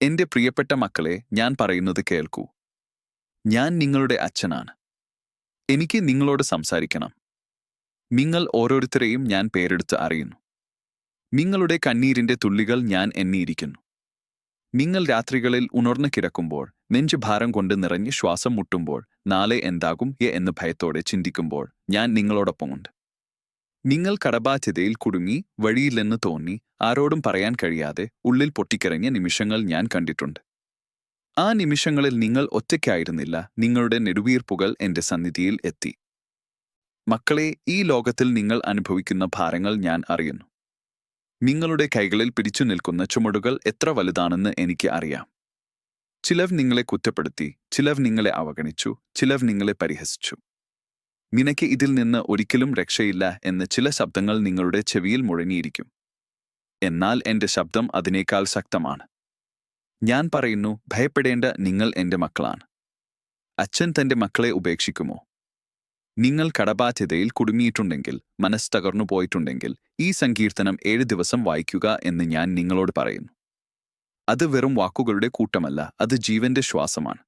എന്റെ പ്രിയപ്പെട്ട മക്കളെ ഞാൻ പറയുന്നത് കേൾക്കൂ. ഞാൻ നിങ്ങളുടെ അച്ഛനാണ്. എനിക്ക് നിങ്ങളോട് സംസാരിക്കണം. നിങ്ങൾ ഓരോരുത്തരെയും ഞാൻ പേരെടുത്ത് അറിയുന്നു. നിങ്ങളുടെ കണ്ണീരിന്റെ തുള്ളികൾ ഞാൻ എണ്ണിയിരിക്കുന്നു. നിങ്ങൾ രാത്രികളിൽ ഉണർന്നു കിടക്കുമ്പോൾ നെഞ്ചു ഭാരം കൊണ്ട് നിറഞ്ഞ് ശ്വാസം മുട്ടുമ്പോൾ നാളെ എന്താകും എന്ന് ഭയത്തോടെ ചിന്തിക്കുമ്പോൾ ഞാൻ നിങ്ങളോടൊപ്പമുണ്ട്. നിങ്ങൾ കടബാധ്യതയിൽ കുടുങ്ങി വഴിയില്ലെന്ന് തോന്നി ആരോടും പറയാൻ കഴിയാതെ ഉള്ളിൽ പൊട്ടിക്കരഞ്ഞ നിമിഷങ്ങൾ ഞാൻ കണ്ടിട്ടുണ്ട്. ആ നിമിഷങ്ങളിൽ നിങ്ങൾ ഒറ്റയ്ക്കായിരുന്നില്ല. നിങ്ങളുടെ നെടുവീർപ്പുകൾ എന്റെ സന്നിധിയിൽ എത്തി. മക്കളെ ഈ ലോകത്തിൽ നിങ്ങൾ അനുഭവിക്കുന്ന ഭാരങ്ങൾ ഞാൻ അറിയുന്നു. നിങ്ങളുടെ കൈകളിൽ പിടിച്ചു നിൽക്കുന്ന ചുമടുകൾ എത്ര വലുതാണെന്ന് എനിക്ക് അറിയാം. ചിലവ് നിങ്ങളെ കുറ്റപ്പെടുത്തി ചിലവ് നിങ്ങളെ അവഗണിച്ചു ചിലവ് നിങ്ങളെ പരിഹസിച്ചു. നിനക്ക് ഇതിൽ നിന്ന് ഒരിക്കലും രക്ഷയില്ല എന്ന് ചില ശബ്ദങ്ങൾ നിങ്ങളുടെ ചെവിയിൽ മുഴങ്ങിയിരിക്കും. എന്നാൽ എന്റെ ശബ്ദം അതിനേക്കാൾ ശക്തമാണ്. ഞാൻ പറയുന്നു ഭയപ്പെടേണ്ട നിങ്ങൾ എന്റെ മക്കളാണ്. അച്ഛൻ തന്റെ മക്കളെ ഉപേക്ഷിക്കുമോ? നിങ്ങൾ കടബാധ്യതയിൽ കുടുങ്ങിയിട്ടുണ്ടെങ്കിൽ മനസ്സ് തകർന്നു പോയിട്ടുണ്ടെങ്കിൽ ഈ സങ്കീർത്തനം ഏഴ് ദിവസം വായിക്കുക എന്ന് ഞാൻ നിങ്ങളോട് പറയുന്നു. അത് വെറും വാക്കുകളുടെ കൂട്ടമല്ല അത് ജീവന്റെ ശ്വാസമാണ്.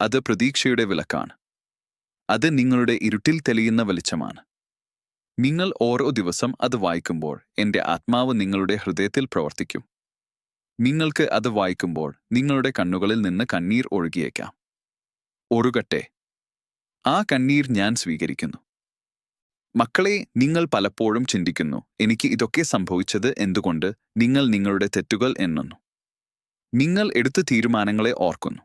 അത് പ്രതീക്ഷയുടെ വിളക്കാണ്. അത് നിങ്ങളുടെ ഇരുട്ടിൽ തെളിയുന്ന വെളിച്ചമാണ്. നിങ്ങൾ ഓരോ ദിവസം അത് വായിക്കുമ്പോൾ എന്റെ ആത്മാവ് നിങ്ങളുടെ ഹൃദയത്തിൽ പ്രവർത്തിക്കും. നിങ്ങൾക്ക് അത് വായിക്കുമ്പോൾ നിങ്ങളുടെ കണ്ണുകളിൽ നിന്ന് കണ്ണീർ ഒഴുകിയേക്കാം. ഒഴുകട്ടെ ആ കണ്ണീർ ഞാൻ സ്വീകരിക്കുന്നു. മക്കളെ നിങ്ങൾ പലപ്പോഴും ചിന്തിക്കുന്നു എനിക്ക് ഇതൊക്കെ സംഭവിച്ചത് എന്തുകൊണ്ട് നിങ്ങൾ നിങ്ങളുടെ തെറ്റുകൾ എണ്ണുന്നു. നിങ്ങൾ എടുത്ത തീരുമാനങ്ങളെ ഓർക്കുന്നു.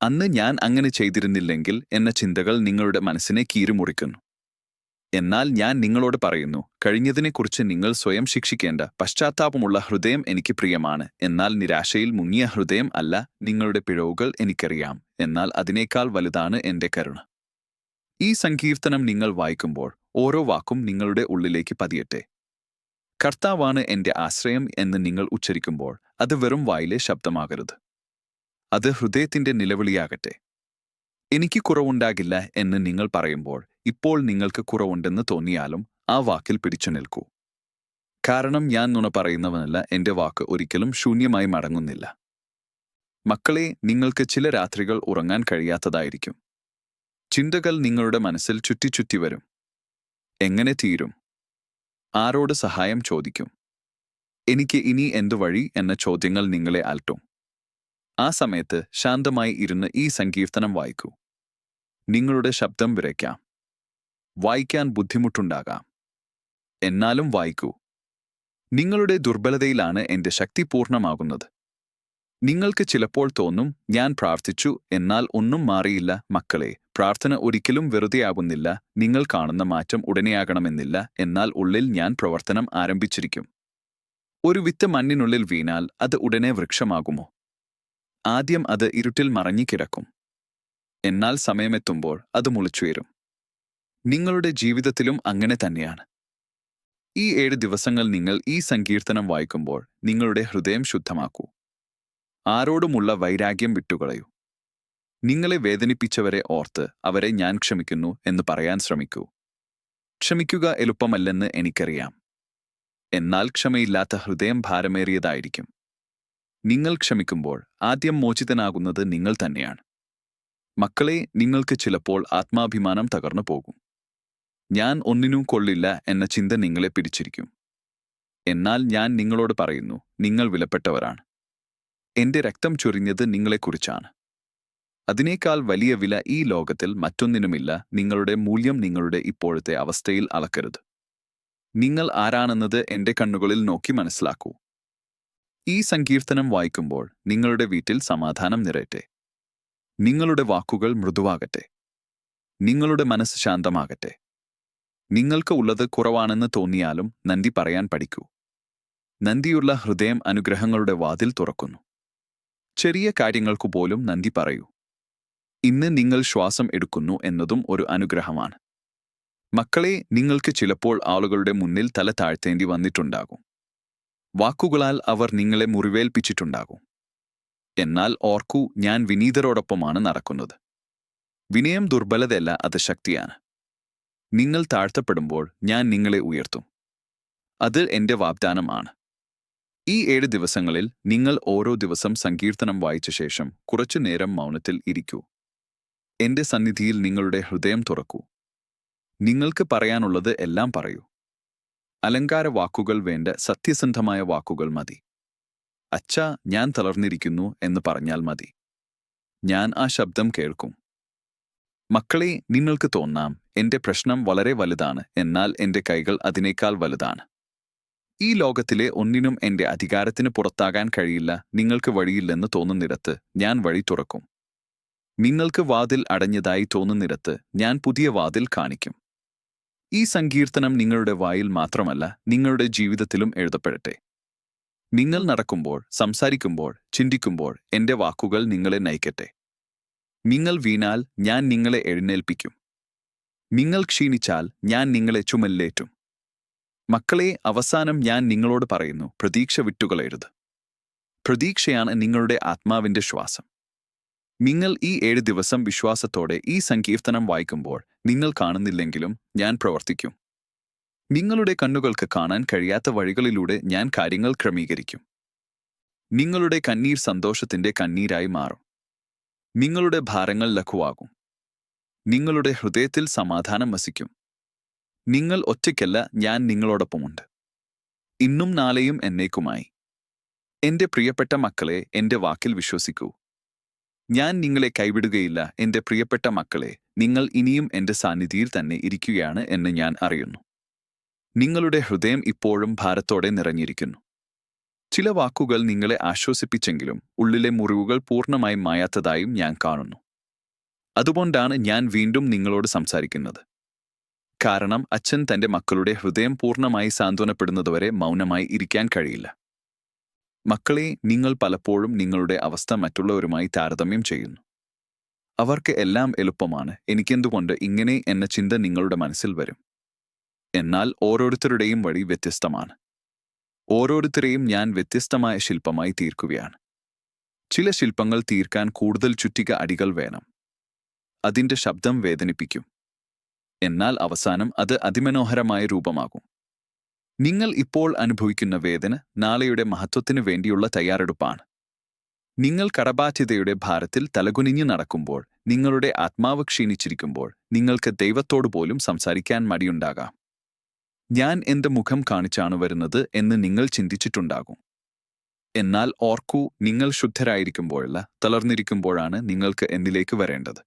അന്ന് ഞാൻ അങ്ങനെ ചെയ്തിരുന്നില്ലെങ്കിൽ എന്ന ചിന്തകൾ നിങ്ങളുടെ മനസ്സിനെ കീറിമുറിക്കുന്നു. എന്നാൽ ഞാൻ നിങ്ങളോട് പറയുന്നു കഴിഞ്ഞതിനെക്കുറിച്ച് നിങ്ങൾ സ്വയം ശിക്ഷിക്കേണ്ട പശ്ചാത്താപമുള്ള ഹൃദയം എനിക്ക് പ്രിയമാണ് എന്നാൽ നിരാശയിൽ മുങ്ങിയ ഹൃദയം അല്ല നിങ്ങളുടെ പിഴവുകൾ എനിക്കറിയാം എന്നാൽ അതിനേക്കാൾ വലുതാണ് എന്റെ കരുണ. ഈ സങ്കീർത്തനം നിങ്ങൾ വായിക്കുമ്പോൾ ഓരോ വാക്കും നിങ്ങളുടെ ഉള്ളിലേക്ക് പതിയട്ടെ. കർത്താവാണ് എന്റെ ആശ്രയം എന്ന് നിങ്ങൾ ഉച്ചരിക്കുമ്പോൾ അത് വെറും വായിലെ ശബ്ദമാകരുത്. അത് ഹൃദയത്തിന്റെ നിലവിളിയാകട്ടെ. എനിക്ക് കുറവുണ്ടാകില്ല എന്ന് നിങ്ങൾ പറയുമ്പോൾ ഇപ്പോൾ നിങ്ങൾക്ക് കുറവുണ്ടെന്ന് തോന്നിയാലും ആ വാക്കിൽ പിടിച്ചു നിൽക്കൂ. കാരണം ഞാൻ നുണ പറയുന്നവനല്ല എന്റെ വാക്ക് ഒരിക്കലും ശൂന്യമായി മടങ്ങുന്നില്ല. മക്കളെ നിങ്ങൾക്ക് ചില രാത്രികൾ ഉറങ്ങാൻ കഴിയാത്തതായിരിക്കും. ചിന്തകൾ നിങ്ങളുടെ മനസ്സിൽ ചുറ്റിച്ചുറ്റി വരും. എങ്ങനെ തീരും? ആരോട് സഹായം ചോദിക്കും? എനിക്ക് ഇനി എന്തു വഴി എന്ന ചോദ്യങ്ങൾ നിങ്ങളെ അലട്ടും ആ സമയത്ത് ശാന്തമായി ഇരുന്ന് ഈ സങ്കീർത്തനം വായിക്കൂ. നിങ്ങളുടെ ശബ്ദം വിറയ്ക്കാം. വായിക്കാൻ ബുദ്ധിമുട്ടുണ്ടാകാം. എന്നാലും വായിക്കൂ. നിങ്ങളുടെ ദുർബലതയിലാണ് എന്റെ ശക്തി പൂർണമാകുന്നത്. നിങ്ങൾക്ക് ചിലപ്പോൾ തോന്നും ഞാൻ പ്രാർത്ഥിച്ചു എന്നാൽ ഒന്നും മാറിയില്ല. മക്കളെ പ്രാർത്ഥന ഒരിക്കലും വെറുതെയാകുന്നില്ല. നിങ്ങൾ കാണുന്ന മാറ്റം ഉടനെയാകണമെന്നില്ല. എന്നാൽ ഉള്ളിൽ ഞാൻ പ്രവർത്തനം ആരംഭിച്ചിരിക്കും. ഒരു വിത്ത് മണ്ണിനുള്ളിൽ വീണാൽ അത് ഉടനെ വൃക്ഷമാകുമോ? ആദ്യം അത് ഇരുട്ടിൽ മറഞ്ഞിക്കിടക്കും എന്നാൽ സമയമെത്തുമ്പോൾ അത് മുളിച്ചുയരും. നിങ്ങളുടെ ജീവിതത്തിലും അങ്ങനെ തന്നെയാണ്. ഈ ഏഴ് ദിവസങ്ങൾ നിങ്ങൾ ഈ സങ്കീർത്തനം വായിക്കുമ്പോൾ നിങ്ങളുടെ ഹൃദയം ശുദ്ധമാക്കൂ. ആരോടുമുള്ള വൈരാഗ്യം വിട്ടുകളയൂ. നിങ്ങളെ വേദനിപ്പിച്ചവരെ ഓർത്ത് അവരെ ഞാൻ ക്ഷമിക്കുന്നു എന്ന് പറയാൻ ശ്രമിക്കൂ. ക്ഷമിക്കുക എളുപ്പമല്ലെന്ന് എനിക്കറിയാം. എന്നാൽ ക്ഷമയില്ലാത്ത ഹൃദയം ഭാരമേറിയതായിരിക്കും. നിങ്ങൾ ക്ഷമിക്കുമ്പോൾ ആദ്യം മോചിതനാകുന്നത് നിങ്ങൾ തന്നെയാണ്. മക്കളെ നിങ്ങൾക്ക് ചിലപ്പോൾ ആത്മാഭിമാനം തകർന്നു പോകും. ഞാൻ ഒന്നിനും കൊള്ളില്ല എന്ന ചിന്ത നിങ്ങളെ പിടിച്ചിരിക്കും. എന്നാൽ ഞാൻ നിങ്ങളോട് പറയുന്നു നിങ്ങൾ വിലപ്പെട്ടവരാണ്. എന്റെ രക്തം ചൊരിഞ്ഞത് നിങ്ങളെക്കുറിച്ചാണ്. അതിനേക്കാൾ വലിയ വില ഈ ലോകത്തിൽ മറ്റൊന്നിനുമില്ല നിങ്ങളുടെ മൂല്യം നിങ്ങളുടെ ഇപ്പോഴത്തെ അവസ്ഥയിൽ അളക്കരുത്. നിങ്ങൾ ആരാണെന്നത് എന്റെ കണ്ണുകളിൽ നോക്കി മനസ്സിലാക്കൂ. ഈ സങ്കീർത്തനം വായിക്കുമ്പോൾ നിങ്ങളുടെ വീട്ടിൽ സമാധാനം നിറയട്ടെ. നിങ്ങളുടെ വാക്കുകൾ മൃദുവാകട്ടെ. നിങ്ങളുടെ മനസ്സ് ശാന്തമാകട്ടെ. നിങ്ങൾക്ക് ഉള്ളത് കുറവാണെന്ന് തോന്നിയാലും നന്ദി പറയാൻ പഠിക്കൂ. നന്ദിയുള്ള ഹൃദയം അനുഗ്രഹങ്ങളുടെ വാതിൽ തുറക്കുന്നു. ചെറിയ കാര്യങ്ങൾക്കു പോലും നന്ദി പറയൂ. ഇന്ന് നിങ്ങൾ ശ്വാസം എടുക്കുന്നു എന്നതും ഒരു അനുഗ്രഹമാണ്. മക്കളെ നിങ്ങൾക്ക് ചിലപ്പോൾ ആളുകളുടെ മുന്നിൽ തല താഴ്ത്തേണ്ടി വന്നിട്ടുണ്ടാകും. വാക്കുകളാൽ അവർ നിങ്ങളെ മുറിവേൽപ്പിച്ചിട്ടുണ്ടാകും. എന്നാൽ ഓർക്കൂ ഞാൻ വിനീതരോടൊപ്പമാണ് നടക്കുന്നത്. വിനയം ദുർബലതയല്ല അത് ശക്തിയാണ്. നിങ്ങൾ താഴ്ത്തപ്പെടുമ്പോൾ ഞാൻ നിങ്ങളെ ഉയർത്തും. അത് എന്റെ വാഗ്ദാനമാണ്. ഈ ഏഴ് ദിവസങ്ങളിൽ നിങ്ങൾ ഓരോ ദിവസം സങ്കീർത്തനം വായിച്ച ശേഷം കുറച്ചു നേരം മൗനത്തിൽ ഇരിക്കൂ. എന്റെ സന്നിധിയിൽ നിങ്ങളുടെ ഹൃദയം തുറക്കൂ. നിങ്ങൾക്ക് പറയാനുള്ളത് എല്ലാം പറയൂ. അലങ്കാര വാക്കുകൾ വേണ്ട സത്യസന്ധമായ വാക്കുകൾ മതി. അച്ഛ ഞാൻ തളർന്നിരിക്കുന്നു എന്ന് പറഞ്ഞാൽ മതി. ഞാൻ ആ ശബ്ദം കേൾക്കും. മക്കളെ നിങ്ങൾക്ക് തോന്നാം എന്റെ പ്രശ്നം വളരെ വലുതാണ് എന്നാൽ എന്റെ കൈകൾ അതിനേക്കാൾ വലുതാണ്. ഈ ലോകത്തിലെ ഒന്നിനും എന്റെ അധികാരത്തിന് പുറത്താകാൻ കഴിയില്ല നിങ്ങൾക്ക് വഴിയില്ലെന്ന് തോന്നുന്നിടത്ത് ഞാൻ വഴി തുറക്കും. നിങ്ങൾക്ക് വാതിൽ അടഞ്ഞതായി തോന്നുന്നിടത്ത് ഞാൻ പുതിയ വാതിൽ കാണിക്കും. ഈ സങ്കീർത്തനം നിങ്ങളുടെ വായിൽ മാത്രമല്ല നിങ്ങളുടെ ജീവിതത്തിലും എഴുതപ്പെടട്ടെ. നിങ്ങൾ നടക്കുമ്പോൾ സംസാരിക്കുമ്പോൾ ചിന്തിക്കുമ്പോൾ എന്റെ വാക്കുകൾ നിങ്ങളെ നയിക്കട്ടെ. നിങ്ങൾ വീണാൽ ഞാൻ നിങ്ങളെ എഴുന്നേൽപ്പിക്കും. നിങ്ങൾ ക്ഷീണിച്ചാൽ ഞാൻ നിങ്ങളെ ചുമലിലേറ്റും. മക്കളെ അവസാനം ഞാൻ നിങ്ങളോട് പറയുന്നു പ്രതീക്ഷ വിട്ടുകളയരുത്. പ്രതീക്ഷയാണ് നിങ്ങളുടെ ആത്മാവിന്റെ ശ്വാസം. നിങ്ങൾ ഈ ഏഴ് ദിവസം വിശ്വാസത്തോടെ ഈ സങ്കീർത്തനം വായിക്കുമ്പോൾ നിങ്ങൾ കാണുന്നില്ലെങ്കിലും ഞാൻ പ്രവർത്തിക്കും. നിങ്ങളുടെ കണ്ണുകൾക്ക് കാണാൻ കഴിയാത്ത വഴികളിലൂടെ ഞാൻ കാര്യങ്ങൾ ക്രമീകരിക്കും. നിങ്ങളുടെ കണ്ണീർ സന്തോഷത്തിന്റെ കണ്ണീരായി മാറും. നിങ്ങളുടെ ഭാരങ്ങൾ ലഘുവാകും. നിങ്ങളുടെ ഹൃദയത്തിൽ സമാധാനം വസിക്കും. നിങ്ങൾ ഒറ്റയ്ക്കല്ല ഞാൻ നിങ്ങളോടൊപ്പമുണ്ട്. ഇന്നും നാളെയും എന്നേക്കുമായി. എന്റെ പ്രിയപ്പെട്ട മക്കളെ എന്റെ വാക്കിൽ വിശ്വസിക്കൂ. ഞാൻ നിങ്ങളെ കൈവിടുകയില്ല എന്റെ പ്രിയപ്പെട്ട മക്കളെ നിങ്ങൾ ഇനിയും എന്റെ സാന്നിധിയിൽ തന്നെ ഇരിക്കുകയാണ് എന്ന് ഞാൻ അറിയുന്നു. നിങ്ങളുടെ ഹൃദയം ഇപ്പോഴും ഭാരത്തോടെ നിറഞ്ഞിരിക്കുന്നു. ചില വാക്കുകൾ നിങ്ങളെ ആശ്വസിപ്പിച്ചെങ്കിലും ഉള്ളിലെ മുറിവുകൾ പൂർണമായും മായാത്തതായും ഞാൻ കാണുന്നു. അതുകൊണ്ടാണ് ഞാൻ വീണ്ടും നിങ്ങളോട് സംസാരിക്കുന്നത്. കാരണം അച്ഛൻ തന്റെ മക്കളുടെ ഹൃദയം പൂർണമായി സാന്ത്വനപ്പെടുന്നതുവരെ മൗനമായി ഇരിക്കാൻ കഴിയില്ല. മക്കളെ നിങ്ങൾ പലപ്പോഴും നിങ്ങളുടെ അവസ്ഥ മറ്റുള്ളവരുമായി താരതമ്യം ചെയ്യുന്നു. അവർക്ക് എല്ലാം എളുപ്പമാണ്. എനിക്കെന്തുകൊണ്ട് ഇങ്ങനെ എന്ന ചിന്ത നിങ്ങളുടെ മനസ്സിൽ വരും. എന്നാൽ ഓരോരുത്തരുടെയും വഴി വ്യത്യസ്തമാണ്. ഓരോരുത്തരെയും ഞാൻ വ്യത്യസ്തമായ ശില്പമായി തീർക്കുകയാണ്. ചില ശില്പങ്ങൾ തീർക്കാൻ കൂടുതൽ ചുറ്റിക അടികൾ വേണം. അതിന്റെ ശബ്ദം വേദനിപ്പിക്കും. എന്നാൽ അവസാനം അത് അതിമനോഹരമായ രൂപമാകും. നിങ്ങൾ ഇപ്പോൾ അനുഭവിക്കുന്ന വേദന നാളെയുടെ മഹത്വത്തിനു വേണ്ടിയുള്ള തയ്യാറെടുപ്പാണ്. നിങ്ങൾ കടബാധ്യതയുടെ ഭാരത്തിൽ തലകുനിഞ്ഞു നടക്കുമ്പോൾ നിങ്ങളുടെ ആത്മാവ് ക്ഷീണിച്ചിരിക്കുമ്പോൾ നിങ്ങൾക്ക് ദൈവത്തോട് പോലും സംസാരിക്കാൻ മടിയുണ്ടാകാം. ഞാൻ എന്റെ മുഖം കാണിച്ചാണ് വരുന്നത് എന്ന് നിങ്ങൾ ചിന്തിച്ചിട്ടുണ്ടാകും. എന്നാൽ ഓർക്കൂ നിങ്ങൾ ശുദ്ധരായിരിക്കുമ്പോഴല്ല തളർന്നിരിക്കുമ്പോഴാണ് നിങ്ങൾക്ക് എന്നിലേക്ക് വരേണ്ടത്.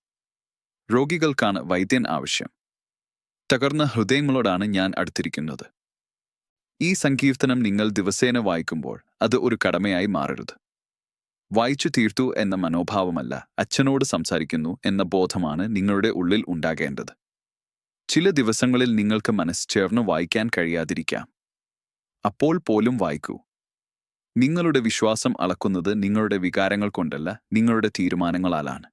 രോഗികൾക്കാണ് വൈദ്യൻ ആവശ്യം. തകർന്ന ഹൃദയങ്ങളോടാണ് ഞാൻ അടുത്തിരിക്കുന്നത്. ഈ സങ്കീർത്തനം നിങ്ങൾ ദിവസേന വായിക്കുമ്പോൾ അത് ഒരു കടമയായി മാറരുത്. വായിച്ചു തീർത്തു എന്ന മനോഭാവമല്ല അച്ഛനോട് സംസാരിക്കുന്നു എന്ന ബോധമാണ് നിങ്ങളുടെ ഉള്ളിൽ ഉണ്ടാകേണ്ടത്. ചില ദിവസങ്ങളിൽ നിങ്ങൾക്ക് മനസ്സ് ചേർന്ന് വായിക്കാൻ കഴിയാതിരിക്കാം. അപ്പോൾ പോലും വായിക്കൂ. നിങ്ങളുടെ വിശ്വാസം അളക്കുന്നത് നിങ്ങളുടെ വികാരങ്ങൾ കൊണ്ടല്ല നിങ്ങളുടെ തീരുമാനങ്ങളാലാണ്.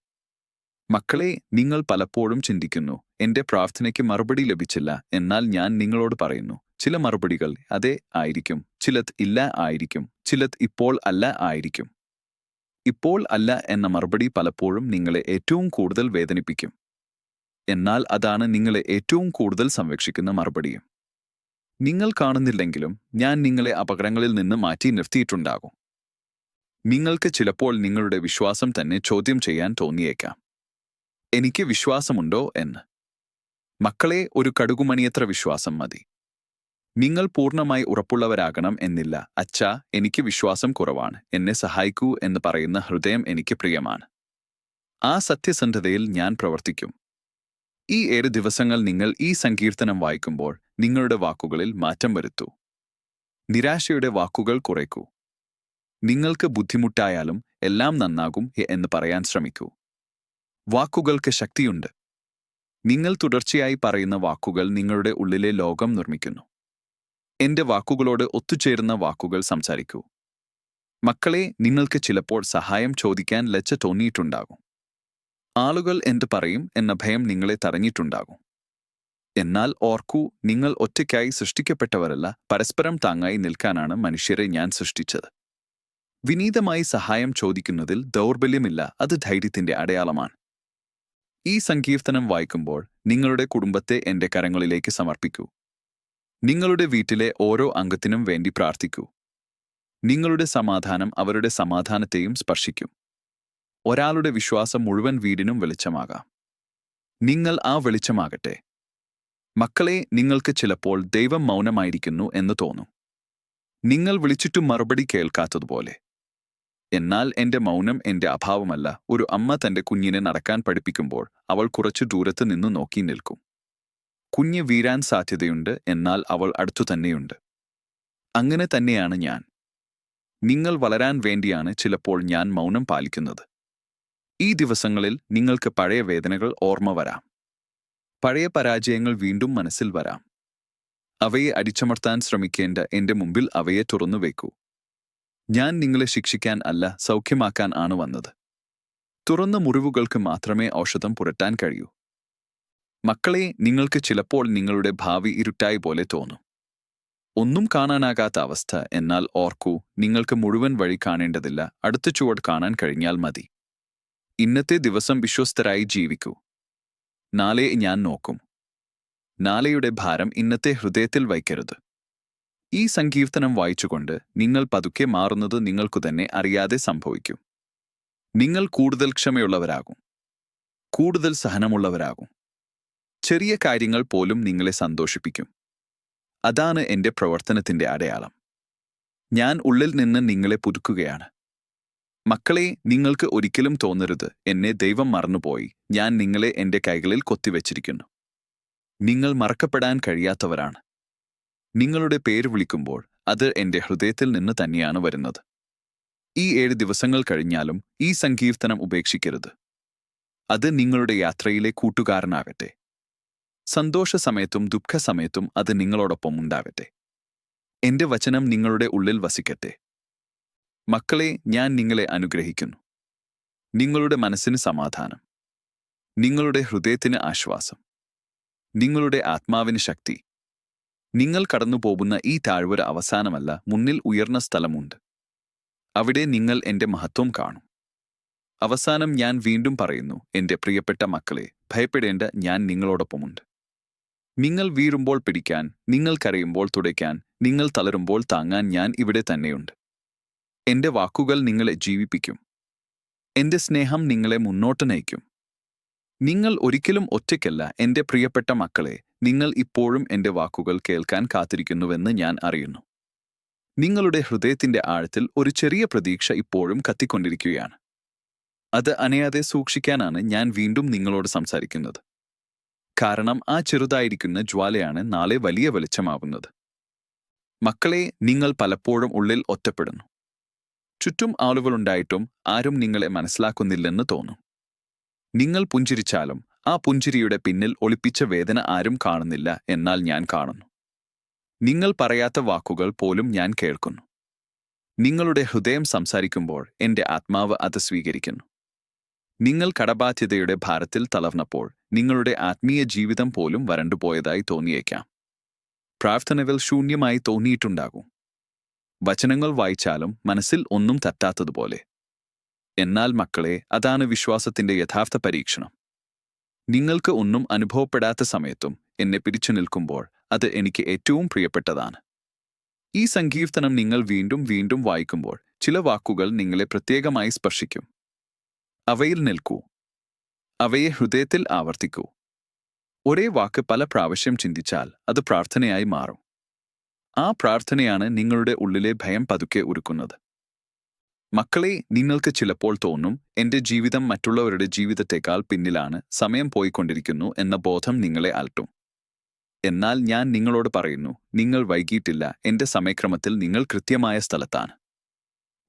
മക്കളെ നിങ്ങൾ പലപ്പോഴും ചിന്തിക്കുന്നു എന്റെ പ്രാർത്ഥനയ്ക്ക് മറുപടി ലഭിച്ചില്ല എന്നാൽ ഞാൻ നിങ്ങളോട് പറയുന്നു ചില മറുപടികൾ അതെ ആയിരിക്കും. ചിലത് ഇല്ല ആയിരിക്കും. ചിലത് ഇപ്പോൾ അല്ല ആയിരിക്കും. ഇപ്പോൾ അല്ല എന്ന മറുപടി പലപ്പോഴും നിങ്ങളെ ഏറ്റവും കൂടുതൽ വേദനിപ്പിക്കും. എന്നാൽ അതാണ് നിങ്ങളെ ഏറ്റവും കൂടുതൽ സംരക്ഷിക്കുന്ന മറുപടിയും നിങ്ങൾ കാണുന്നില്ലെങ്കിലും ഞാൻ നിങ്ങളെ അപകടങ്ങളിൽ നിന്ന് മാറ്റി നിർത്തിയിട്ടുണ്ടാകും. നിങ്ങൾക്ക് ചിലപ്പോൾ നിങ്ങളുടെ വിശ്വാസം തന്നെ ചോദ്യം ചെയ്യാൻ തോന്നിയേക്കാം. എനിക്ക് വിശ്വാസമുണ്ടോ എന്ന്. മക്കളെ ഒരു കടുകുമണിയത്ര വിശ്വാസം മതി. നിങ്ങൾ പൂർണമായി ഉറപ്പുള്ളവരാകണം എന്നില്ല. അച്ഛാ എനിക്ക് വിശ്വാസം കുറവാണ്. എന്നെ സഹായിക്കൂ എന്ന് പറയുന്ന ഹൃദയം എനിക്ക് പ്രിയമാണ്. ആ സത്യസന്ധതയിൽ ഞാൻ പ്രവർത്തിക്കും. ഈ ഏഴ് ദിവസങ്ങൾ നിങ്ങൾ ഈ സങ്കീർത്തനം വായിക്കുമ്പോൾ നിങ്ങളുടെ വാക്കുകളിൽ മാറ്റം വരുത്തൂ. നിരാശയുടെ വാക്കുകൾ കുറയ്ക്കൂ. നിങ്ങൾക്ക് ബുദ്ധിമുട്ടായാലും എല്ലാം നന്നാകും എന്ന് പറയാൻ ശ്രമിക്കൂ. വാക്കുകൾക്ക് ശക്തിയുണ്ട്. നിങ്ങൾ തുടർച്ചയായി പറയുന്ന വാക്കുകൾ നിങ്ങളുടെ ഉള്ളിലെ ലോകം നിർമ്മിക്കുന്നു. എന്റെ വാക്കുകളോട് ഒത്തുചേരുന്ന വാക്കുകൾ സംസാരിക്കൂ. മക്കളെ നിങ്ങൾക്ക് ചിലപ്പോൾ സഹായം ചോദിക്കാൻ ലജ്ജ തോന്നിയിട്ടുണ്ടാകും. ആളുകൾ എന്ത് പറയും എന്ന ഭയം നിങ്ങളെ തടഞ്ഞിട്ടുണ്ടാകും. എന്നാൽ ഓർക്കൂ നിങ്ങൾ ഒറ്റയ്ക്കായി സൃഷ്ടിക്കപ്പെട്ടവരല്ല പരസ്പരം താങ്ങായി നിൽക്കാനാണ് മനുഷ്യരെ ഞാൻ സൃഷ്ടിച്ചത്. വിനീതമായി സഹായം ചോദിക്കുന്നതിൽ ദൗർബല്യമില്ല അത് ധൈര്യത്തിന്റെ അടയാളമാണ്. ഈ സങ്കീർത്തനം വായിക്കുമ്പോൾ നിങ്ങളുടെ കുടുംബത്തെ എന്റെ കരങ്ങളിലേക്ക് സമർപ്പിക്കൂ. നിങ്ങളുടെ വീട്ടിലെ ഓരോ അംഗത്തിനും വേണ്ടി പ്രാർത്ഥിക്കൂ. നിങ്ങളുടെ സമാധാനം അവരുടെ സമാധാനത്തെയും സ്പർശിക്കും. ഒരാളുടെ വിശ്വാസം മുഴുവൻ വീടിനും വെളിച്ചമാകാം. നിങ്ങൾ ആ വെളിച്ചമാകട്ടെ. മക്കളെ നിങ്ങൾക്ക് ചിലപ്പോൾ ദൈവം മൗനമായിരിക്കുന്നു എന്ന് തോന്നും. നിങ്ങൾ വിളിച്ചിട്ടും മറുപടി കേൾക്കാത്തതുപോലെ. എന്നാൽ എന്റെ മൗനം എന്റെ അഭാവമല്ല. ഒരു അമ്മ തന്റെ കുഞ്ഞിനെ നടക്കാൻ പഠിപ്പിക്കുമ്പോൾ അവൾ കുറച്ചു ദൂരത്ത് നിന്ന് നോക്കി നിൽക്കും. കുഞ്ഞ് വീഴാൻ സാധ്യതയുണ്ട് എന്നാൽ അവൾ അടുത്തു തന്നെയുണ്ട്. അങ്ങനെ തന്നെയാണ് ഞാൻ. നിങ്ങൾ വളരാൻ വേണ്ടിയാണ് ചിലപ്പോൾ ഞാൻ മൗനം പാലിക്കുന്നത്. ഈ ദിവസങ്ങളിൽ നിങ്ങൾക്ക് പഴയ വേദനകൾ ഓർമ്മ വരാം. പഴയ പരാജയങ്ങൾ വീണ്ടും മനസ്സിൽ വരാം. അവയെ അടിച്ചമർത്താൻ ശ്രമിക്കേണ്ട എന്റെ മുമ്പിൽ അവയെ തുറന്നു വയ്ക്കൂ. ഞാൻ നിങ്ങളെ ശിക്ഷിക്കാൻ അല്ല സൗഖ്യമാക്കാൻ ആണ് വന്നത്. തുറന്ന മുറിവുകൾക്ക് മാത്രമേ ഔഷധം പുരട്ടാൻ കഴിയൂ. മക്കളെ നിങ്ങൾക്ക് ചിലപ്പോൾ നിങ്ങളുടെ ഭാവി ഇരുട്ടായി പോലെ തോന്നും. ഒന്നും കാണാനാകാത്ത അവസ്ഥ എന്നാൽ ഓർക്കൂ നിങ്ങൾക്ക് മുഴുവൻ വഴി കാണേണ്ടതില്ല. അടുത്ത ചുവട് കാണാൻ കഴിഞ്ഞാൽ മതി. ഇന്നത്തെ ദിവസം വിശ്വസ്തരായി ജീവിക്കൂ. നാളെ ഞാൻ നോക്കും. നാളെയുടെ ഭാരം ഇന്നത്തെ ഹൃദയത്തിൽ വയ്ക്കരുത്. ഈ സങ്കീർത്തനം വായിച്ചുകൊണ്ട് നിങ്ങൾ പതുക്കെ മാറുന്നത് നിങ്ങൾക്കു തന്നെ അറിയാതെ സംഭവിക്കും. നിങ്ങൾ കൂടുതൽ ക്ഷമയുള്ളവരാകും. കൂടുതൽ സഹനമുള്ളവരാകും. ചെറിയ കാര്യങ്ങൾ പോലും നിങ്ങളെ സന്തോഷിപ്പിക്കും. അതാണ് എന്റെ പ്രവർത്തനത്തിന്റെ അടയാളം. ഞാൻ ഉള്ളിൽ നിന്ന് നിങ്ങളെ പുതുക്കുകയാണ്. മക്കളെ നിങ്ങൾക്ക് ഒരിക്കലും തോന്നരുത്. എന്നെ ദൈവം മറന്നുപോയി. ഞാൻ നിങ്ങളെ എന്റെ കൈകളിൽ കൊത്തിവെച്ചിരിക്കുന്നു. നിങ്ങൾ മറക്കപ്പെടാൻ കഴിയാത്തവരാണ്. നിങ്ങളുടെ പേര് വിളിക്കുമ്പോൾ അത് എന്റെ ഹൃദയത്തിൽ നിന്ന് തന്നെയാണ് വരുന്നത്. ഈ ഏഴ് ദിവസങ്ങൾ കഴിഞ്ഞാലും ഈ സങ്കീർത്തനം ഉപേക്ഷിക്കരുത്. അത് നിങ്ങളുടെ യാത്രയിലെ കൂട്ടുകാരനാകട്ടെ. സന്തോഷ സമയത്തും ദുഃഖ സമയത്തും അത് നിങ്ങളോടൊപ്പം ഉണ്ടാവട്ടെ. എന്റെ വചനം നിങ്ങളുടെ ഉള്ളിൽ വസിക്കട്ടെ. മക്കളെ ഞാൻ നിങ്ങളെ അനുഗ്രഹിക്കുന്നു. നിങ്ങളുടെ മനസ്സിന് സമാധാനം. നിങ്ങളുടെ ഹൃദയത്തിന് ആശ്വാസം. നിങ്ങളുടെ ആത്മാവിന് ശക്തി. നിങ്ങൾ കടന്നുപോകുന്ന ഈ താഴ്വര അവസാനമല്ല മുന്നിൽ ഉയർന്ന സ്ഥലമുണ്ട്. അവിടെ നിങ്ങൾ എന്റെ മഹത്വം കാണും. അവസാനം ഞാൻ വീണ്ടും പറയുന്നു എന്റെ പ്രിയപ്പെട്ട മക്കളെ ഭയപ്പെടേണ്ട ഞാൻ നിങ്ങളോടൊപ്പമുണ്ട്. നിങ്ങൾ വീഴുമ്പോൾ പിടിക്കാൻ നിങ്ങൾ കരയുമ്പോൾ തുടയ്ക്കാൻ നിങ്ങൾ തളരുമ്പോൾ താങ്ങാൻ ഞാൻ ഇവിടെ തന്നെയുണ്ട്. എന്റെ വാക്കുകൾ നിങ്ങളെ ജീവിപ്പിക്കും. എന്റെ സ്നേഹം നിങ്ങളെ മുന്നോട്ട് നയിക്കും. നിങ്ങൾ ഒരിക്കലും ഒറ്റയ്ക്കല്ല എന്റെ പ്രിയപ്പെട്ട മക്കളെ നിങ്ങൾ ഇപ്പോഴും എന്റെ വാക്കുകൾ കേൾക്കാൻ കാത്തിരിക്കുന്നുവെന്ന് ഞാൻ അറിയുന്നു. നിങ്ങളുടെ ഹൃദയത്തിന്റെ ആഴത്തിൽ ഒരു ചെറിയ പ്രതീക്ഷ ഇപ്പോഴും കത്തിക്കൊണ്ടിരിക്കുകയാണ്. അത് അനയാതെ സൂക്ഷിക്കാനാണ് ഞാൻ വീണ്ടും നിങ്ങളോട് സംസാരിക്കുന്നത്. കാരണം ആ ചെറുതായിരിക്കുന്ന ജ്വാലയാണ് നാളെ വലിയ വെളിച്ചമാവുന്നത്. മക്കളെ നിങ്ങൾ പലപ്പോഴും ഉള്ളിൽ ഒറ്റപ്പെടുന്നു. ചുറ്റും ആളുകളുണ്ടായിട്ടും ആരും നിങ്ങളെ മനസ്സിലാക്കുന്നില്ലെന്ന് തോന്നും. നിങ്ങൾ പുഞ്ചിരിച്ചാലും ആ പുഞ്ചിരിയുടെ പിന്നിൽ ഒളിപ്പിച്ച വേദന ആരും കാണുന്നില്ല എന്നാൽ ഞാൻ കാണുന്നു. നിങ്ങൾ പറയാത്ത വാക്കുകൾ പോലും ഞാൻ കേൾക്കുന്നു. നിങ്ങളുടെ ഹൃദയം സംസാരിക്കുമ്പോൾ എന്റെ ആത്മാവ് അത് സ്വീകരിക്കുന്നു. നിങ്ങൾ കടബാധ്യതയുടെ ഭാരത്തിൽ തളർന്നപ്പോൾ നിങ്ങളുടെ ആത്മീയ ജീവിതം പോലും വരണ്ടുപോയതായി തോന്നിയേക്കാം. പ്രാർത്ഥനകൾ ശൂന്യമായി തോന്നിയിട്ടുണ്ടാകും. വചനങ്ങൾ വായിച്ചാലും മനസ്സിൽ ഒന്നും തട്ടാത്തതുപോലെ എന്നാൽ മക്കളെ അതാണ് വിശ്വാസത്തിന്റെ യഥാർത്ഥ പരീക്ഷണം. നിങ്ങൾക്ക് ഒന്നും അനുഭവപ്പെടാത്ത സമയത്തും എന്നെ പിടിച്ചു നിൽക്കുമ്പോൾ അത് എനിക്ക് ഏറ്റവും പ്രിയപ്പെട്ടതാണ്. ഈ സങ്കീർത്തനം നിങ്ങൾ വീണ്ടും വീണ്ടും വായിക്കുമ്പോൾ ചില വാക്കുകൾ നിങ്ങളെ പ്രത്യേകമായി സ്പർശിക്കും. അവയിൽ നിൽക്കൂ. അവയെ ഹൃദയത്തിൽ ആവർത്തിക്കൂ. ഒരേ വാക്ക് പല പ്രാവശ്യം ചിന്തിച്ചാൽ അത് പ്രാർത്ഥനയായി മാറും. ആ പ്രാർത്ഥനയാണ് നിങ്ങളുടെ ഉള്ളിലെ ഭയം പതുക്കെ ഉരുക്കുന്നത് മക്കളെ നിങ്ങൾക്ക് ചിലപ്പോൾ തോന്നും എന്റെ ജീവിതം മറ്റുള്ളവരുടെ ജീവിതത്തെക്കാൾ പിന്നിലാണ് സമയം പോയിക്കൊണ്ടിരിക്കുന്നു എന്ന ബോധം നിങ്ങളെ അലട്ടും. എന്നാൽ ഞാൻ നിങ്ങളോട് പറയുന്നു നിങ്ങൾ വൈകിയിട്ടില്ല എന്റെ സമയക്രമത്തിൽ നിങ്ങൾ കൃത്യമായ സ്ഥലത്താണ്.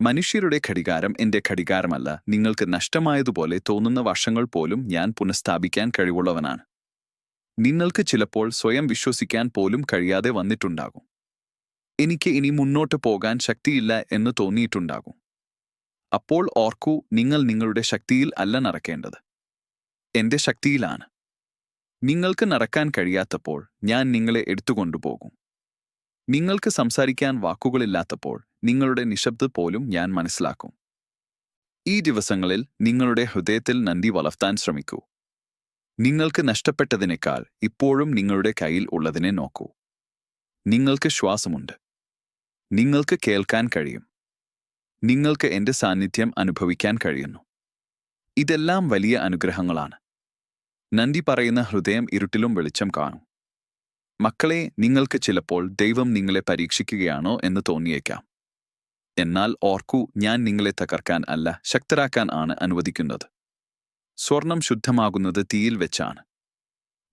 മനുഷ്യരുടെ ഘടികാരം എന്റെ ഘടികാരമല്ല. നിങ്ങൾക്ക് നഷ്ടമായതുപോലെ തോന്നുന്ന വർഷങ്ങൾ പോലും ഞാൻ പുനഃസ്ഥാപിക്കാൻ കഴിവുള്ളവനാണ്. നിങ്ങൾക്ക് ചിലപ്പോൾ സ്വയം വിശ്വസിക്കാൻ പോലും കഴിയാതെ വന്നിട്ടുണ്ടാകും. എനിക്ക് ഇനി മുന്നോട്ട് പോകാൻ ശക്തിയില്ല എന്ന് തോന്നിയിട്ടുണ്ടാകും. അപ്പോൾ ഓർക്കൂ നിങ്ങൾ നിങ്ങളുടെ ശക്തിയിൽ അല്ല നടക്കേണ്ടത്. എന്റെ ശക്തിയിലാണ്. നിങ്ങൾക്ക് നടക്കാൻ കഴിയാത്തപ്പോൾ ഞാൻ നിങ്ങളെ എടുത്തുകൊണ്ടുപോകും. നിങ്ങൾക്ക് സംസാരിക്കാൻ വാക്കുകളില്ലാത്തപ്പോൾ നിങ്ങളുടെ നിശബ്ദ പോലും ഞാൻ മനസ്സിലാക്കും. ഈ ദിവസങ്ങളിൽ നിങ്ങളുടെ ഹൃദയത്തിൽ നന്ദി വളർത്താൻ ശ്രമിക്കൂ. നിങ്ങൾക്ക് നഷ്ടപ്പെട്ടതിനേക്കാൾ ഇപ്പോഴും നിങ്ങളുടെ കയ്യിൽ ഉള്ളതിനെ നോക്കൂ. നിങ്ങൾക്ക് ശ്വാസമുണ്ട്. നിങ്ങൾക്ക് കേൾക്കാൻ കഴിയും. നിങ്ങൾക്ക് എന്റെ സാന്നിധ്യം അനുഭവിക്കാൻ കഴിയുന്നു. ഇതെല്ലാം വലിയ അനുഗ്രഹങ്ങളാണ്. നന്ദി പറയുന്ന ഹൃദയം ഇരുട്ടിലും വെളിച്ചം കാണും. മക്കളെ നിങ്ങൾക്ക് ചിലപ്പോൾ ദൈവം നിങ്ങളെ പരീക്ഷിക്കുകയാണോ എന്ന് തോന്നിയേക്കാം. എന്നാൽ ഓർക്കൂ ഞാൻ നിങ്ങളെ തകർക്കാൻ അല്ല ശക്തരാക്കാൻ ആണ് അനുവദിക്കുന്നത്. സ്വർണം ശുദ്ധമാകുന്നത് തീയിൽ വെച്ചാണ്.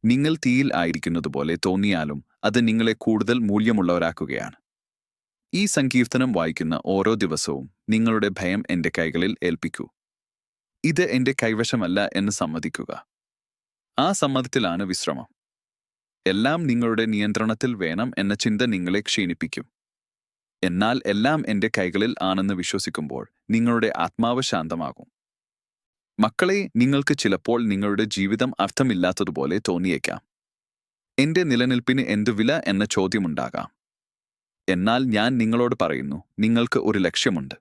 നിങ്ങൾ തീയിൽ ആയിരിക്കുന്നതുപോലെ തോന്നിയാലും അത് നിങ്ങളെ കൂടുതൽ മൂല്യമുള്ളവരാക്കുകയാണ്. ഈ സങ്കീർത്തനം വായിക്കുന്ന ഓരോ ദിവസവും നിങ്ങളുടെ ഭയം എന്റെ കൈകളിൽ ഏൽപ്പിക്കൂ. ഇത് എന്റെ കൈവശമല്ല എന്ന് സമ്മതിക്കുക. ആ സമ്മതത്തിലാണ് വിശ്രമം. എല്ലാം നിങ്ങളുടെ നിയന്ത്രണത്തിൽ വേണം എന്ന ചിന്ത നിങ്ങളെ ക്ഷീണിപ്പിക്കും. എന്നാൽ എല്ലാം എന്റെ കൈകളിൽ ആണെന്ന് വിശ്വസിക്കുമ്പോൾ നിങ്ങളുടെ ആത്മാവ് ശാന്തമാകും. മക്കളെ നിങ്ങൾക്ക് ചിലപ്പോൾ നിങ്ങളുടെ ജീവിതം അർത്ഥമില്ലാത്തതുപോലെ തോന്നിയേക്കാം. എന്റെ നിലനിൽപ്പിന് എന്തു വില എന്ന ചോദ്യമുണ്ടാകാം. എന്നാൽ ഞാൻ നിങ്ങളോട് പറയുന്നു നിങ്ങൾക്ക് ഒരു ലക്ഷ്യമുണ്ട്.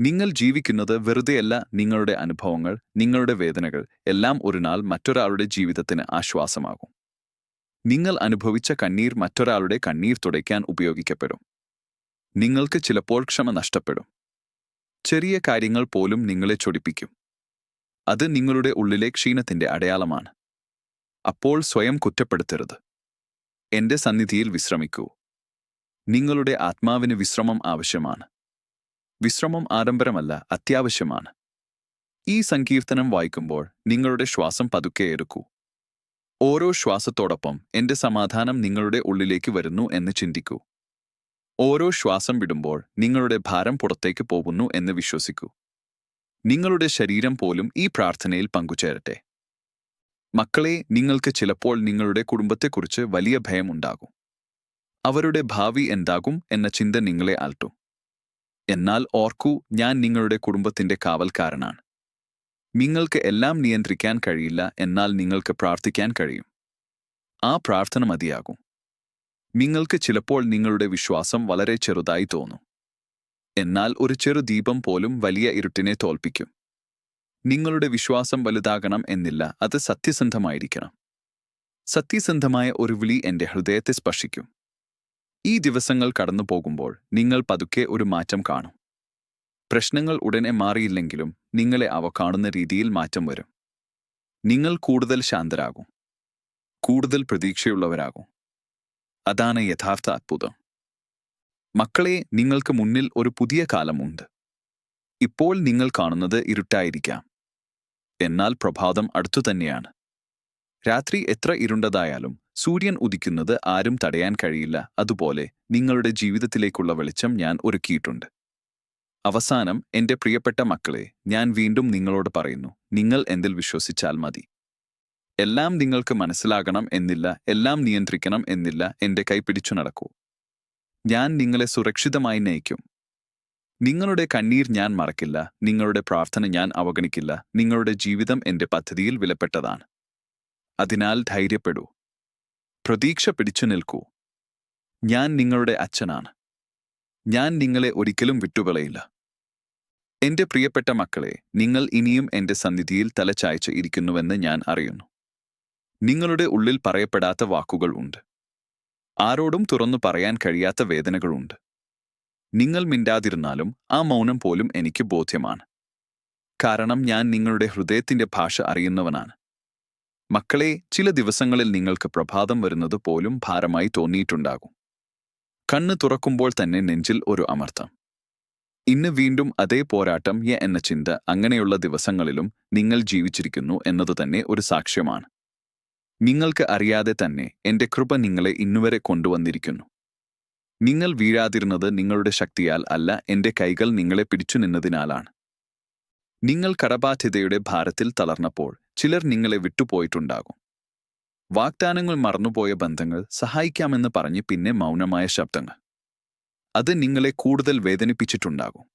നിങ്ങൾ ജീവിക്കുന്നത് വെറുതെയല്ല നിങ്ങളുടെ അനുഭവങ്ങൾ നിങ്ങളുടെ വേദനകൾ എല്ലാം ഒരു നാൾ മറ്റൊരാളുടെ ജീവിതത്തിന് ആശ്വാസമാകും. നിങ്ങൾ അനുഭവിച്ച കണ്ണീർ മറ്റൊരാളുടെ കണ്ണീർ തുടയ്ക്കാൻ ഉപയോഗിക്കപ്പെടും. നിങ്ങൾക്ക് ചിലപ്പോൾ ക്ഷമ നഷ്ടപ്പെടും. ചെറിയ കാര്യങ്ങൾ പോലും നിങ്ങളെ ചൊടിപ്പിക്കും. അത് നിങ്ങളുടെ ഉള്ളിലെ ക്ഷീണത്തിന്റെ അടയാളമാണ്. അപ്പോൾ സ്വയം കുറ്റപ്പെടുത്തരുത്. എന്റെ സന്നിധിയിൽ വിശ്രമിക്കൂ. നിങ്ങളുടെ ആത്മാവിന് വിശ്രമം ആവശ്യമാണ്. വിശ്രമം ആഡംബരമല്ല അത്യാവശ്യമാണ്. ഈ സങ്കീർത്തനം വായിക്കുമ്പോൾ നിങ്ങളുടെ ശ്വാസം പതുക്കെ എടുക്കൂ. ഓരോ ശ്വാസത്തോടൊപ്പം എന്റെ സമാധാനം നിങ്ങളുടെ ഉള്ളിലേക്ക് വരുന്നു എന്ന് ചിന്തിക്കൂ. ഓരോ ശ്വാസം വിടുമ്പോൾ നിങ്ങളുടെ ഭാരം പുറത്തേക്ക് പോകുന്നു എന്ന് വിശ്വസിക്കൂ. നിങ്ങളുടെ ശരീരം പോലും ഈ പ്രാർത്ഥനയിൽ പങ്കുചേരട്ടെ. മക്കളെ നിങ്ങൾക്ക് ചിലപ്പോൾ നിങ്ങളുടെ കുടുംബത്തെക്കുറിച്ച് വലിയ ഭയമുണ്ടാകും അവരുടെ ഭാവി എന്താകും എന്ന ചിന്ത നിങ്ങളെ അലട്ടും എന്നാൽ ഓർക്കൂ ഞാൻ നിങ്ങളുടെ കുടുംബത്തിന്റെ കാവൽക്കാരനാണ്. നിങ്ങൾക്ക് എല്ലാം നിയന്ത്രിക്കാൻ കഴിയില്ല എന്നാൽ നിങ്ങൾക്ക് പ്രാർത്ഥിക്കാൻ കഴിയും. ആ പ്രാർത്ഥന മതിയാകും. നിങ്ങൾക്ക് ചിലപ്പോൾ നിങ്ങളുടെ വിശ്വാസം വളരെ ചെറുതായി തോന്നും. എന്നാൽ ഒരു ചെറു ദീപം പോലും വലിയ ഇരുട്ടിനെ തോൽപ്പിക്കും. നിങ്ങളുടെ വിശ്വാസം വലുതാകണം എന്നില്ല അത് സത്യസന്ധമായിരിക്കണം. സത്യസന്ധമായ ഒരു വിളി എന്റെ ഹൃദയത്തെ സ്പർശിക്കും. ഈ ദിവസങ്ങൾ കടന്നു പോകുമ്പോൾ നിങ്ങൾ പതുക്കെ ഒരു മാറ്റം കാണും. പ്രശ്നങ്ങൾ ഉടനെ മാറിയില്ലെങ്കിലും നിങ്ങളെ അവ കാണുന്ന രീതിയിൽ മാറ്റം വരും. നിങ്ങൾ കൂടുതൽ ശാന്തരാകും. കൂടുതൽ പ്രതീക്ഷയുള്ളവരാകും. അതാണ് യഥാർത്ഥ അത്ഭുതം. മക്കളെ നിങ്ങൾക്ക് മുന്നിൽ ഒരു പുതിയ കാലമുണ്ട് ഇപ്പോൾ നിങ്ങൾ കാണുന്നത് ഇരുട്ടായിരിക്കാം. എന്നാൽ പ്രഭാതം അടുത്തു തന്നെയാണ്. രാത്രി എത്ര ഇരുണ്ടതായാലും സൂര്യൻ ഉദിക്കുന്നത് ആരും തടയാൻ കഴിയില്ല. അതുപോലെ നിങ്ങളുടെ ജീവിതത്തിലേക്കുള്ള വെളിച്ചം ഞാൻ ഒരുക്കിയിട്ടുണ്ട്. അവസാനം എന്റെ പ്രിയപ്പെട്ട മക്കളെ ഞാൻ വീണ്ടും നിങ്ങളോട് പറയുന്നു നിങ്ങൾ എന്തിൽ വിശ്വസിച്ചാൽ മതി. എല്ലാം നിങ്ങൾക്ക് മനസ്സിലാകണം എന്നില്ല എല്ലാം നിയന്ത്രിക്കണം എന്നില്ല എന്റെ കൈ പിടിച്ചു നടക്കൂ. ഞാൻ നിങ്ങളെ സുരക്ഷിതമായി നയിക്കും. നിങ്ങളുടെ കണ്ണീർ ഞാൻ മറക്കില്ല നിങ്ങളുടെ പ്രാർത്ഥന ഞാൻ അവഗണിക്കില്ല നിങ്ങളുടെ ജീവിതം എന്റെ പദ്ധതിയിൽ വിലപ്പെട്ടതാണ്. അതിനാൽ ധൈര്യപ്പെടൂ. പ്രതീക്ഷ പിടിച്ചു നിൽക്കൂ. ഞാൻ നിങ്ങളുടെ അച്ഛനാണ്. ഞാൻ നിങ്ങളെ ഒരിക്കലും വിട്ടുകളയില്ല. എന്റെ പ്രിയപ്പെട്ട മക്കളെ നിങ്ങൾ ഇനിയും എന്റെ സന്നിധിയിൽ തലചായ്ച്ച് ഇരിക്കുന്നുവെന്ന് ഞാൻ അറിയുന്നു. നിങ്ങളുടെ ഉള്ളിൽ പറയപ്പെടാത്ത വാക്കുകൾ ഉണ്ട്. ആരോടും തുറന്നു പറയാൻ കഴിയാത്ത വേദനകളുണ്ട് നിങ്ങൾ മിണ്ടാതിരുന്നാലും ആ മൗനം പോലും എനിക്ക് ബോധ്യമാണ്. കാരണം ഞാൻ നിങ്ങളുടെ ഹൃദയത്തിന്റെ ഭാഷ അറിയുന്നവനാണ്. മക്കളെ ചില ദിവസങ്ങളിൽ നിങ്ങൾക്ക് പ്രഭാതം വരുന്നത് പോലും ഭാരമായി തോന്നിയിട്ടുണ്ടാകും. കണ്ണ് തുറക്കുമ്പോൾ തന്നെ നെഞ്ചിൽ ഒരു അമർത്ഥം ഇന്ന് വീണ്ടും അതേ പോരാട്ടം യ എന്ന ചിന്ത അങ്ങനെയുള്ള ദിവസങ്ങളിലും നിങ്ങൾ ജീവിച്ചിരിക്കുന്നു എന്നതുതന്നെ ഒരു സാക്ഷ്യമാണ്. നിങ്ങൾക്ക് അറിയാതെ തന്നെ എന്റെ കൃപ നിങ്ങളെ ഇന്നുവരെ കൊണ്ടുവന്നിരിക്കുന്നു. നിങ്ങൾ വീഴാതിരുന്നത് നിങ്ങളുടെ ശക്തിയാൽ അല്ല എന്റെ കൈകൾ നിങ്ങളെ പിടിച്ചു നിന്നതിനാലാണ്. നിങ്ങൾ കടബാധ്യതയുടെ ഭാരത്തിൽ തളർന്നപ്പോൾ ചിലർ നിങ്ങളെ വിട്ടുപോയിട്ടുണ്ടാകും. വാഗ്ദാനങ്ങൾ മറന്നുപോയ ബന്ധങ്ങൾ സഹായിക്കാമെന്ന് പറഞ്ഞ് പിന്നെ മൗനമായ ശബ്ദങ്ങൾ. അത് നിങ്ങളെ കൂടുതൽ വേദനിപ്പിച്ചിട്ടുണ്ടാകും.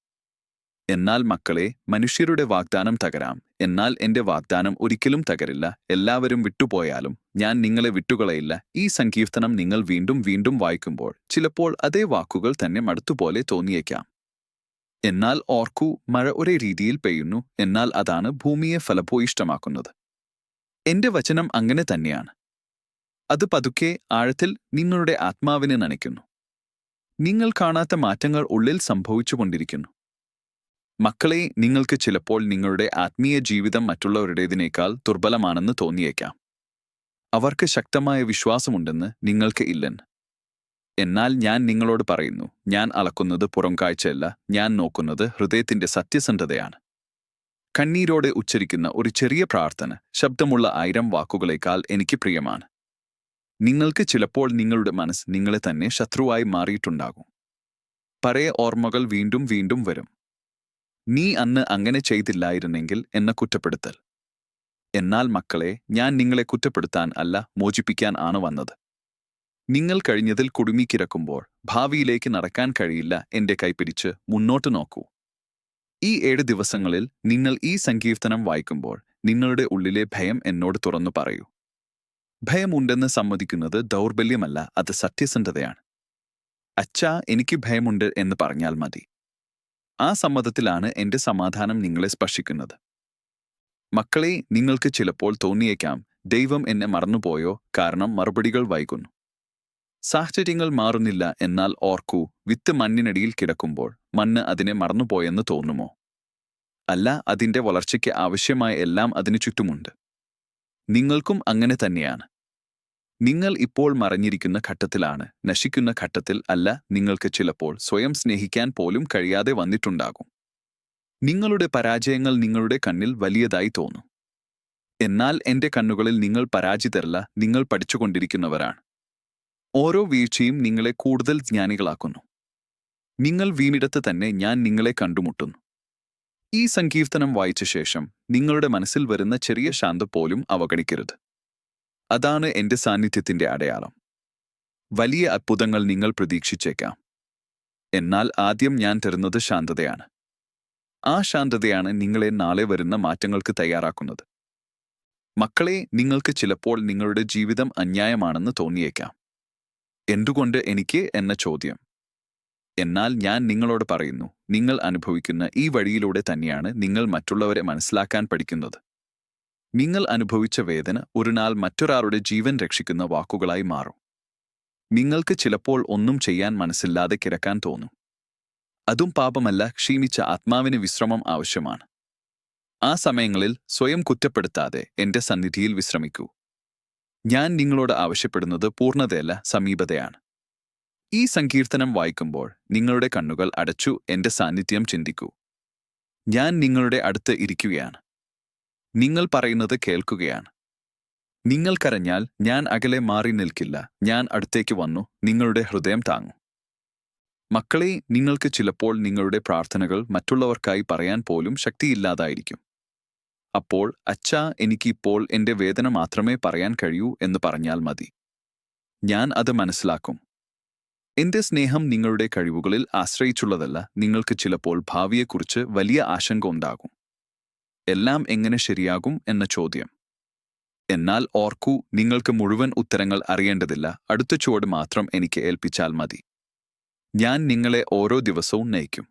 എന്നാൽ മക്കളെ മനുഷ്യരുടെ വാഗ്ദാനം തകരാം. എന്നാൽ എന്റെ വാഗ്ദാനം ഒരിക്കലും തകരില്ല. എല്ലാവരും വിട്ടുപോയാലും ഞാൻ നിങ്ങളെ വിട്ടുകളയില്ല. ഈ സങ്കീർത്തനം നിങ്ങൾ വീണ്ടും വീണ്ടും വായിക്കുമ്പോൾ ചിലപ്പോൾ അതേ വാക്കുകൾ തന്നെ മടുത്തുപോലെ തോന്നിയേക്കാം. എന്നാൽ ഓർക്കൂ മഴ ഒരേ രീതിയിൽ പെയ്യുന്നു. എന്നാൽ അതാണ് ഭൂമിയെ ഫലഭൂയിഷ്ടമാക്കുന്നത്. എന്റെ വചനം അങ്ങനെ തന്നെയാണ്. അത് പതുക്കെ ആഴത്തിൽ നിങ്ങളുടെ ആത്മാവിനെ നനയ്ക്കുന്നു. നിങ്ങൾ കാണാത്ത മാറ്റങ്ങൾ ഉള്ളിൽ സംഭവിച്ചുകൊണ്ടിരിക്കുന്നു. മക്കളെ നിങ്ങൾക്ക് ചിലപ്പോൾ നിങ്ങളുടെ ആത്മീയ ജീവിതം മറ്റുള്ളവരുടേതിനേക്കാൾ ദുർബലമാണെന്ന് തോന്നിയേക്കാം. അവർക്ക് ശക്തമായ വിശ്വാസമുണ്ടെന്ന് നിങ്ങൾക്ക് ഇല്ലൻ എന്നാൽ ഞാൻ നിങ്ങളോട് പറയുന്നു ഞാൻ അളക്കുന്നത് പുറംകാഴ്ചയല്ല ഞാൻ നോക്കുന്നത് ഹൃദയത്തിന്റെ സത്യസന്ധതയാണ്. കണ്ണീരോടെ ഉച്ചരിക്കുന്ന ഒരു ചെറിയ പ്രാർത്ഥന ശബ്ദമുള്ള ആയിരം വാക്കുകളേക്കാൾ എനിക്ക് പ്രിയമാണ്. നിങ്ങൾക്ക് ചിലപ്പോൾ നിങ്ങളുടെ മനസ്സ് നിങ്ങളെ തന്നെ ശത്രുവായി മാറിയിട്ടുണ്ടാകും. പഴയ ഓർമ്മകൾ വീണ്ടും വീണ്ടും വരും. നീ അന്ന് അങ്ങനെ ചെയ്തില്ലായിരുന്നെങ്കിൽ എന്നെ കുറ്റപ്പെടുത്തൽ. എന്നാൽ മക്കളെ ഞാൻ നിങ്ങളെ കുറ്റപ്പെടുത്താൻ അല്ല മോചിപ്പിക്കാൻ ആണ് വന്നത്. നിങ്ങൾ കഴിഞ്ഞതിൽ കുടുങ്ങിക്കിടക്കുമ്പോൾ ഭാവിയിലേക്ക് നടക്കാൻ കഴിയില്ല എന്റെ കൈപിടിച്ച് മുന്നോട്ട് നോക്കൂ. ഈ ഏഴ് ദിവസങ്ങളിൽ നിങ്ങൾ ഈ സങ്കീർത്തനം വായിക്കുമ്പോൾ നിങ്ങളുടെ ഉള്ളിലെ ഭയം എന്നോട് തുറന്നു പറയൂ. ഭയമുണ്ടെന്ന് സമ്മതിക്കുന്നത് ദൗർബല്യമല്ല അത് സത്യസന്ധതയാണ്. അച്ഛാ എനിക്ക് ഭയമുണ്ട് എന്ന് പറഞ്ഞാൽ മതി. ആ സമ്മതത്തിലാണ് എന്റെ സമാധാനം നിങ്ങളെ സ്പർശിക്കുന്നത്. മക്കളെ നിങ്ങൾക്ക് ചിലപ്പോൾ തോന്നിയേക്കാം ദൈവം എന്നെ മറന്നുപോയോ കാരണം മറുപടികൾ വൈകുന്നു. സാഹചര്യങ്ങൾ മാറുന്നില്ല എന്നാൽ ഓർക്കൂ വിത്ത് മണ്ണിനടിയിൽ കിടക്കുമ്പോൾ മണ്ണ് അതിനെ മറന്നുപോയെന്ന് തോന്നുമോ? അല്ല അതിന്റെ വളർച്ചയ്ക്ക് ആവശ്യമായ എല്ലാം അതിനു ചുറ്റുമുണ്ട്. നിങ്ങൾക്കും അങ്ങനെ തന്നെയാണ്. നിങ്ങൾ ഇപ്പോൾ മറഞ്ഞിരിക്കുന്ന ഘട്ടത്തിലാണ് നശിക്കുന്ന ഘട്ടത്തിൽ അല്ല നിങ്ങൾക്ക് ചിലപ്പോൾ സ്വയം സ്നേഹിക്കാൻ പോലും കഴിയാതെ വന്നിട്ടുണ്ടാകും. നിങ്ങളുടെ പരാജയങ്ങൾ നിങ്ങളുടെ കണ്ണിൽ വലിയതായി തോന്നും. എന്നാൽ എന്റെ കണ്ണുകളിൽ നിങ്ങൾ പരാജിതരല്ല നിങ്ങൾ പഠിച്ചുകൊണ്ടിരിക്കുന്നവരാണ്. ഓരോ വീഴ്ചയും നിങ്ങളെ കൂടുതൽ ജ്ഞാനികളാക്കുന്നു. നിങ്ങൾ വീണിടത്ത് തന്നെ ഞാൻ നിങ്ങളെ കണ്ടുമുട്ടുന്നു. ഈ സങ്കീർത്തനം വായിച്ച ശേഷം നിങ്ങളുടെ മനസ്സിൽ വരുന്ന ചെറിയ ശാന്ത പോലും അവഗണിക്കരുത്. അതാണ് എന്റെ സാന്നിധ്യത്തിന്റെ അടയാളം. വലിയ അത്ഭുതങ്ങൾ നിങ്ങൾ പ്രതീക്ഷിച്ചേക്കാം. എന്നാൽ ആദ്യം ഞാൻ തരുന്നത് ശാന്തതയാണ്. ആ ശാന്തതയാണ് നിങ്ങളെ നാളെ വരുന്ന മാറ്റങ്ങൾക്ക് തയ്യാറാക്കുന്നത്. മക്കളെ നിങ്ങൾക്ക് ചിലപ്പോൾ നിങ്ങളുടെ ജീവിതം അന്യായമാണെന്ന് തോന്നിയേക്കാം. എന്തുകൊണ്ട് എനിക്ക് എന്ന ചോദ്യം. എന്നാൽ ഞാൻ നിങ്ങളോട് പറയുന്നു നിങ്ങൾ അനുഭവിക്കുന്ന ഈ വഴിയിലൂടെ തന്നെയാണ് നിങ്ങൾ മറ്റുള്ളവരെ മനസ്സിലാക്കാൻ പഠിക്കുന്നത്. നിങ്ങൾ അനുഭവിച്ച വേദന ഒരു നാൾ മറ്റൊരാളുടെ ജീവൻ രക്ഷിക്കുന്ന വാക്കുകളായി മാറും. നിങ്ങൾക്ക് ചിലപ്പോൾ ഒന്നും ചെയ്യാൻ മനസ്സില്ലാതെ കിടക്കാൻ തോന്നും. അതും പാപമല്ല ക്ഷീണിച്ച ആത്മാവിന് വിശ്രമം ആവശ്യമാണ്. ആ സമയങ്ങളിൽ സ്വയം കുറ്റപ്പെടുത്താതെ എന്റെ സന്നിധിയിൽ വിശ്രമിക്കൂ. ഞാൻ നിങ്ങളോട് ആവശ്യപ്പെടുന്നത് പൂർണതയല്ല സമീപതയാണ്. ഈ സങ്കീർത്തനം വായിക്കുമ്പോൾ നിങ്ങളുടെ കണ്ണുകൾ അടച്ചു എന്റെ സാന്നിധ്യം ചിന്തിക്കൂ. ഞാൻ നിങ്ങളുടെ അടുത്ത് ഇരിക്കുകയാണ്. നിങ്ങൾ പറയുന്നത് കേൾക്കുകയാണ്. നിങ്ങൾ കരഞ്ഞാൽ ഞാൻ അകലെ മാറി നിൽക്കില്ല. ഞാൻ അടുത്തേക്ക് വന്നു. നിങ്ങളുടെ ഹൃദയം താങ്ങും. മക്കളെ നിങ്ങൾക്ക് ചിലപ്പോൾ നിങ്ങളുടെ പ്രാർത്ഥനകൾ മറ്റുള്ളവർക്കായി പറയാൻ പോലും ശക്തിയില്ലാതായിരിക്കും. അപ്പോൾ അച്ഛാ എനിക്കിപ്പോൾ എന്റെ വേദന മാത്രമേ പറയാൻ കഴിയൂ എന്ന് പറഞ്ഞാൽ മതി. ഞാൻ അത് മനസ്സിലാക്കും. എന്റെ സ്നേഹം നിങ്ങളുടെ കഴിവുകളിൽ ആശ്രയിച്ചുള്ളതല്ല നിങ്ങൾക്ക് ചിലപ്പോൾ ഭാവിയെക്കുറിച്ച് വലിയ ആശങ്ക ഉണ്ടാകും. എല്ലാം എങ്ങനെ ശരിയാകും എന്ന ചോദ്യം. എന്നാൽ ഓർക്കൂ നിങ്ങൾക്ക് മുഴുവൻ ഉത്തരങ്ങൾ അറിയേണ്ടതില്ല അടുത്ത ചുവട് മാത്രം എനിക്ക് ഏൽപ്പിച്ചാൽ മതി. ഞാൻ നിങ്ങളെ ഓരോ ദിവസവും നയിക്കും.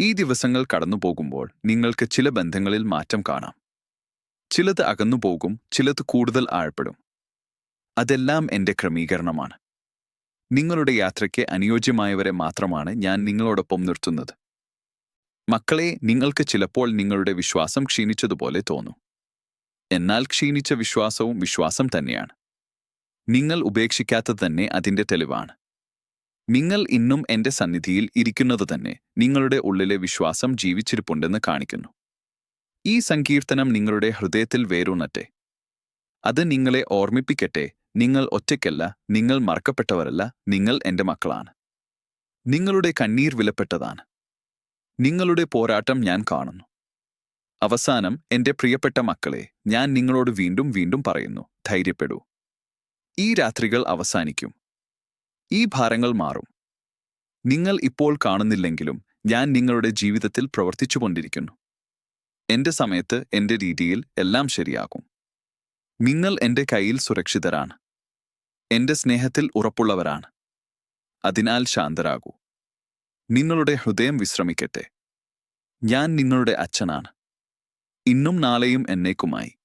ഈ ദിവസങ്ങൾ കടന്നുപോകുമ്പോൾ നിങ്ങൾക്ക് ചില ബന്ധങ്ങളിൽ മാറ്റം കാണാം. ചിലത് അകന്നുപോകും ചിലത് കൂടുതൽ ആഴപ്പെടും. അതെല്ലാം എന്റെ ക്രമീകരണമാണ്. നിങ്ങളുടെ യാത്രയ്ക്ക് അനുയോജ്യമായവരെ മാത്രമാണ് ഞാൻ നിങ്ങളോടൊപ്പം നിർത്തുന്നത്. മക്കളെ നിങ്ങൾക്ക് ചിലപ്പോൾ നിങ്ങളുടെ വിശ്വാസം ക്ഷീണിച്ചതുപോലെ തോന്നും. എന്നാൽ ക്ഷീണിച്ച വിശ്വാസവും വിശ്വാസം തന്നെയാണ്. നിങ്ങൾ ഉപേക്ഷിക്കാത്തത് തന്നെ അതിന്റെ തെളിവാണ്. നിങ്ങൾ ഇന്നും എന്റെ സന്നിധിയിൽ ഇരിക്കുന്നത് തന്നെ നിങ്ങളുടെ ഉള്ളിലെ വിശ്വാസം ജീവിച്ചിരിപ്പുണ്ടെന്ന് കാണിക്കുന്നു. ഈ സങ്കീർത്തനം നിങ്ങളുടെ ഹൃദയത്തിൽ വേരൂന്നട്ടെ. അത് നിങ്ങളെ ഓർമ്മിപ്പിക്കട്ടെ നിങ്ങൾ ഒറ്റയ്ക്കല്ല നിങ്ങൾ മറക്കപ്പെട്ടവരല്ല നിങ്ങൾ എന്റെ മക്കളാണ്. നിങ്ങളുടെ കണ്ണീർ വിലപ്പെട്ടതാണ്. നിങ്ങളുടെ പോരാട്ടം ഞാൻ കാണുന്നു. അവസാനം എന്റെ പ്രിയപ്പെട്ട മക്കളെ ഞാൻ നിങ്ങളോട് വീണ്ടും വീണ്ടും പറയുന്നു ധൈര്യപ്പെടൂ. ഈ രാത്രികൾ അവസാനിക്കും. ഈ ഭാരങ്ങൾ മാറും. നിങ്ങൾ ഇപ്പോൾ കാണുന്നില്ലെങ്കിലും ഞാൻ നിങ്ങളുടെ ജീവിതത്തിൽ പ്രവർത്തിച്ചുകൊണ്ടിരിക്കുന്നു. എന്റെ സമയത്ത് എന്റെ രീതിയിൽ എല്ലാം ശരിയാകും. നിങ്ങൾ എന്റെ കയ്യിൽ സുരക്ഷിതരാണ്. എന്റെ സ്നേഹത്തിൽ ഉറപ്പുള്ളവരാണ്. അതിനാൽ ശാന്തരാകൂ. നിങ്ങളുടെ ഹൃദയം വിശ്രമിക്കട്ടെ. ഞാൻ നിങ്ങളുടെ അച്ഛനാണ്. ഇന്നും നാളെയും എന്നേക്കുമായി.